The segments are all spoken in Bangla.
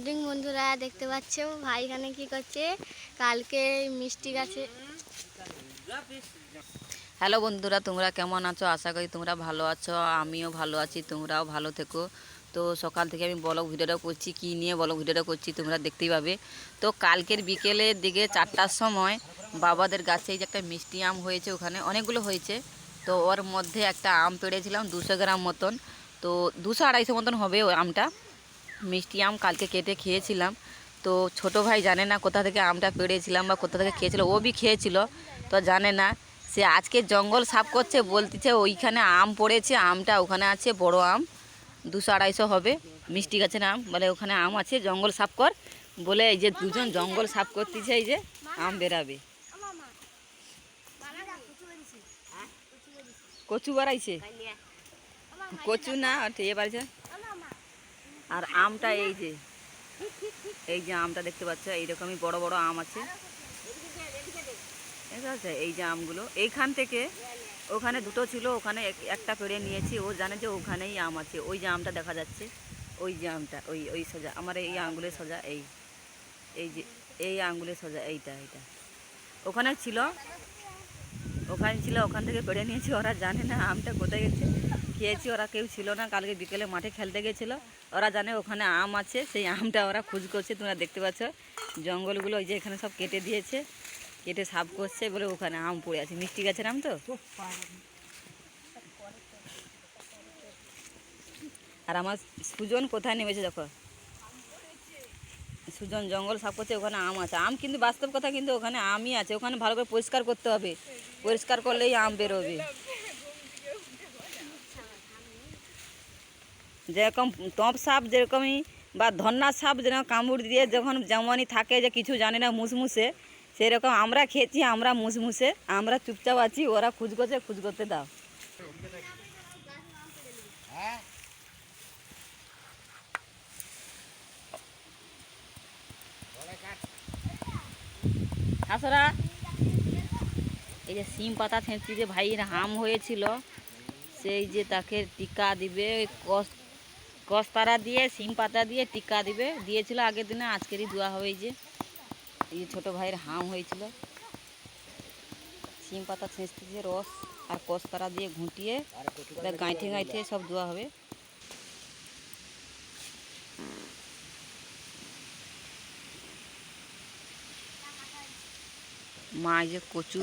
মর্নিং বন্ধুরা, দেখতে পাচ্ছ? ভাই এখানে কি করছে? কালকে মিষ্টি গাছে হ্যালো বন্ধুরা, তোমরা কেমন আছো? আশা করি তোমরা ভালো আছো, আমিও ভালো আছি, তোমরাও ভালো থেকো। তো সকাল থেকে আমি ব্লগ ভিডিওটা করছি, কী নিয়ে ব্লগ ভিডিওটা করছি তোমরা দেখতেই পাবে। তো কালকের বিকেলের দিকে চারটার সময় বাবাদের গাছে যে একটা মিষ্টি আম হয়েছে, ওখানে অনেকগুলো হয়েছে। তো ওর মধ্যে একটা আম পেড়েছিলাম দুশো গ্রাম মতন। তো দুশো আড়াইশো মতন হবে ওই আমটা। মিষ্টি আম কালকে কেটে খেয়েছিলাম। তো ছোট ভাই জানে না কোথা থেকে আমটা পেড়েছিলাম বা কোথা থেকে খেয়েছিল, ও বি খেয়েছিল, তো জানে না। সে আজকে জঙ্গল সাফ করছে, বলতেছে ওইখানে আম পড়েছে, আমটা ওখানে আছে, বড় আম, দুশো আড়াইশো হবে, মিষ্টি গাছের আম, বলে ওখানে আম আছে, জঙ্গল সাফ কর। বলে এই যে দুজন জঙ্গল সাফ করতেছে, এই যে আম বেরাবে কচু বাড়াইছে? কচু না এ বাড়ছে আর আমটা এই যে এই যে আমটা দেখতে পাচ্ছ, এইরকমই বড় বড় আম আছে। ঠিক আছে, এই যে আমগুলো। এইখান থেকে ওখানে দুটো ছিল, ওখানে একটা পেড়ে নিয়েছি। ও জানে যে ওখানেই আম আছে। ওই যে আমটা দেখা যাচ্ছে, ওই যে আমটা, ওই ওই সোজা, আমার এই আঙ্গুলের সোজা, এই এই যে, এই আঙ্গুলের সোজা, এইটা এইটা। ওখানে ছিল ওখানে ছিল, ওখান থেকে পেড়ে নিয়েছি, ওরা জানে না আমটা কোথায় গেছে। খেয়েছি, ওরা কেউ ছিল না। কালকে বিকেলে মাঠে খেলতে গেছিল। ওরা জানে ওখানে আম আছে, সেই আমটা ওরা খোঁজ করছে, তোমরা দেখতে পাচ্ছ। জঙ্গলগুলো ওই যে এখানে সব কেটে দিয়েছে, কেটে সাফ করছে বলে ওখানে আম পড়ে আছে। মিষ্টি গাছের আম তো? আর আমার সুজন কোথায় নেমেছে দেখো? সুজন জঙ্গল সাফ করছে, ওখানে আম আছে। আম কিন্তু বাস্তব কথা, কিন্তু ওখানে আমই আছে। ওখানে ভালো করে পরিষ্কার করতে হবে। পরিষ্কার করলেই আম বেরোবে। যেরকম টপ সাপ যেরকমই বা ধন্না সাপ যেরকম কামড় দিয়ে যখন যেমনই থাকে যে কিছু জানে না মুসমুসে, সেরকম আমরা খেয়েছি, আমরা মুসমুসে, আমরা চুপচাপ আছি, ওরা খুঁজ করছে খুঁজ করতে দাও। হাসরা এই যে সিম পাতা ছেঁচি যে ভাইয়ের হাম হয়েছিল, সেই যে তাকে টিকা দিবে কস কস্তারা দিয়ে, সিম পাতা দিয়ে টিকা দিবে। দিয়েছিল আগের দিনে, আজকেরই দোয়া হবে যে এই ছোটো ভাইয়ের হাম হয়েছিল। সিম পাতা ছেঁচতেছে রস আর কস্তারা দিয়ে ঘুঁটিয়ে গাঁঠে গাঁঠে সব দোয়া হবে। মা যে কচু,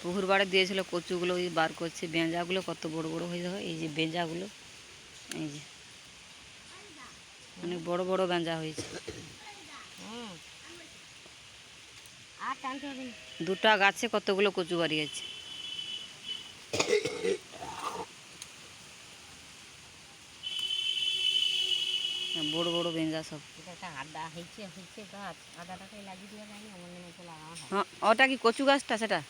পুকুর বাড়ি দিয়েছিল কচুগুলো, ওই বার করছে, বেঞ্জাগুলো কত বড় বড় হয়ে যাবে, এই যে বেঞ্জাগুলো, এই যে। অনেক বড় বড় বেঞ্জা হয়েছে। দুটা গাছে কতগুলো কচু বাড়ি আছে? বড় বড় বেঞ্জা সব। হ্যাঁ ওটা কি কচু গাছটা সেটা?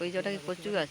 ওই যে ওটা কি কচু গাছ?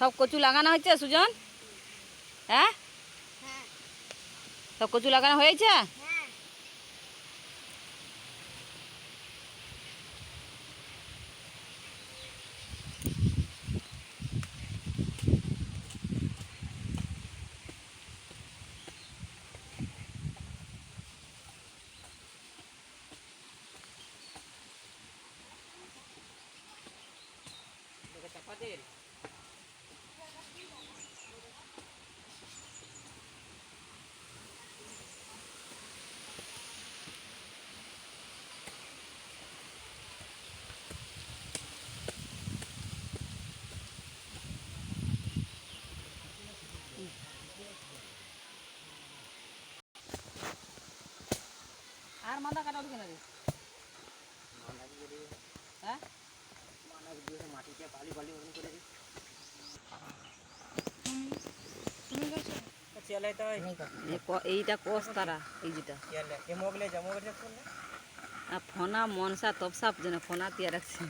সব কচু লাগানো হয়েছে সুজন হ্যাঁ সব কচু লাগানো হয়েছে Padel. আর মাদা কাটা ঢুকে নেবে হ্যাঁ? মাটিতে বালি বালি ওরকম করে দিই তুমি গেছো। চেলাই তো এইটা কস তারা এই যেটা। এ মগলে জামো গেছে ফোনা মনসা তপসাপ যেন ফোনা তিয়া রাখছে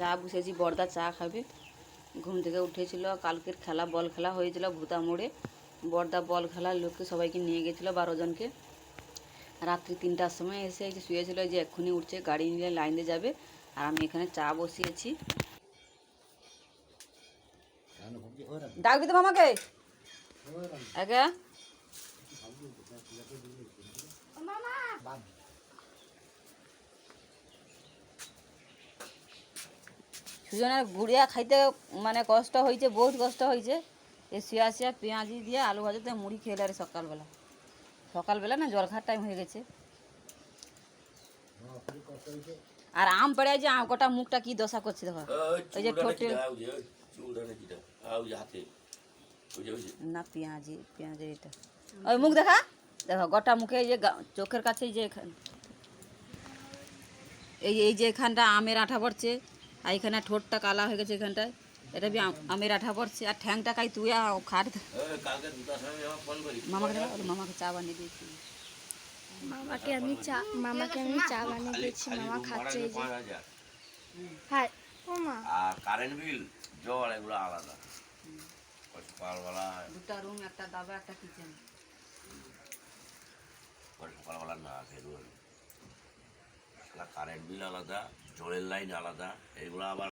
চা বসেছি বর্দা চা খাবে। ঘুম থেকে উঠেছিল কালকের খেলা বল খেলা হয়েছিল ভূতা মোড়ে। বর্দা বল খেলার লোককে সবাইকে নিয়ে গেছিল বারো জনকে। রাত্রি তিনটার সময় এসে এই যে শুয়েছিল যে এক্ষুনি উঠছে গাড়ি নিলে লাইন দিয়ে যাবে আর আমি এখানে চা বসিয়েছি। ডাকবি তো মামাকে। একে? সুজনের গুড়িয়া খাইতে মানে কষ্ট হয়েছে বহুত কষ্ট হয়েছে এ শুয়া শুয়া পেঁয়াজি দিয়ে আলু ভাজাতে মুড়ি খেলে আর সকালবেলা। সকালবেলা না জল খাওয়ার টাইম হয়ে গেছে। আর আম পেড়ে যে আম কটা মুখটা কি দশা করছে দেখো। ওই যে ঠোঁটে না পেঁয়াজি পেঁয়াজের এটা। ওই মুখ দেখা। দেখো গোটা মুখে এই যে চোখের কাছে এই যে এখান এই এই যে এখানটা আমের আঠা পড়ছে। আর এখানে ঠোঁটটা কালা হয়ে গেছে এখানটায়। এটা বি আম- আমের আঠা পড়ছে। আর ঠ্যাংটা কাই তুই খাট। মামাকে মামাকে চা বানিয়ে দিয়েছি। মামাকে আমি চা মামাকে আমি চা বানিয়ে দিয়েছি মামা খাচ্ছে এই যে। হাই ও মা। আর কারেন্ট বিল জল এগুলো আলাদা। সকালবেলা দুটা রুম একটা দাবা একটা কিচেন সকালবেলা না সেগুলো কারেন্ট বিল আলাদা। জলের লাইন আলাদা এগুলো আবার